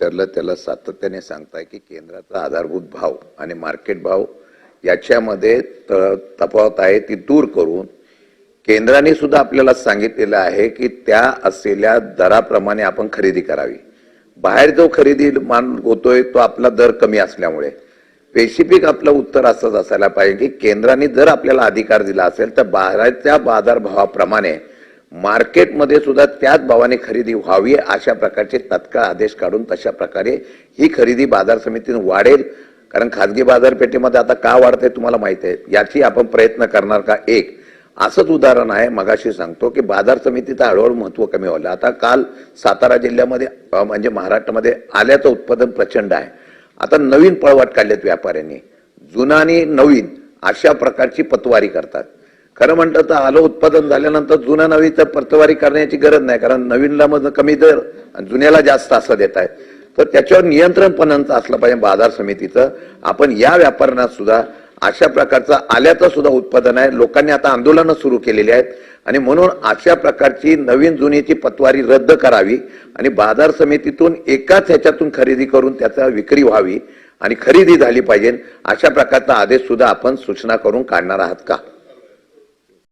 विचारलं त्याला सातत्याने सांगताय की केंद्राचा आधारभूत भाव आणि मार्केट भाव याच्यामध्ये तफावत आहे ती दूर करून केंद्राने सुद्धा आपल्याला सांगितलेलं आहे की त्या असलेल्या दराप्रमाणे आपण खरेदी करावी. बाहेर जो खरेदी माल होतोय तो आपला दर कमी असल्यामुळे. स्पेसिफिक आपलं उत्तर असंच असायला पाहिजे की केंद्राने जर आपल्याला अधिकार दिला असेल तर बाहेरच्या बाजारभावाप्रमाणे मार्केटमध्ये सुद्धा त्याच भावाने खरेदी व्हावी अशा प्रकारचे तत्काळ आदेश काढून तशा प्रकारे ही खरेदी बाजार समितीने वाढेल. कारण खाजगी बाजारपेठेमध्ये आता का वाढते तुम्हाला माहिती आहे. याची आपण प्रयत्न करणार का? एक असंच उदाहरण आहे मगाशी सांगतो की बाजार समितीचं हळूहळू महत्त्व कमी व्हायला आता काल सातारा जिल्ह्यामध्ये म्हणजे महाराष्ट्रामध्ये आल्याचं उत्पादन प्रचंड आहे. आता नवीन पळवाट काढलेत व्यापाऱ्यांनी. जुना आणि नवीन अशा प्रकारची पतवारी करतात. खरं म्हणतात तर आलं उत्पादन झाल्यानंतर जुन्या नवीचं पतवारी करण्याची गरज नाही कारण नवीनला मग कमी दर आणि जुन्याला जास्त असं देत आहे. तर त्याच्यावर नियंत्रण पणांचं असलं पाहिजे बाजार समितीचं. आपण या व्यापाऱ्यांना सुद्धा अशा प्रकारचं आल्याचं सुद्धा उत्पादन आहे. लोकांनी आता आंदोलनं सुरू केलेली आहेत. आणि म्हणून अशा प्रकारची नवीन जुनीची पतवारी रद्द करावी आणि बाजार समितीतून एकाच ह्याच्यातून खरेदी करून त्याचा विक्री व्हावी आणि खरेदी झाली पाहिजे अशा प्रकारचा आदेश सुद्धा आपण सूचना करून काढणार आहात का?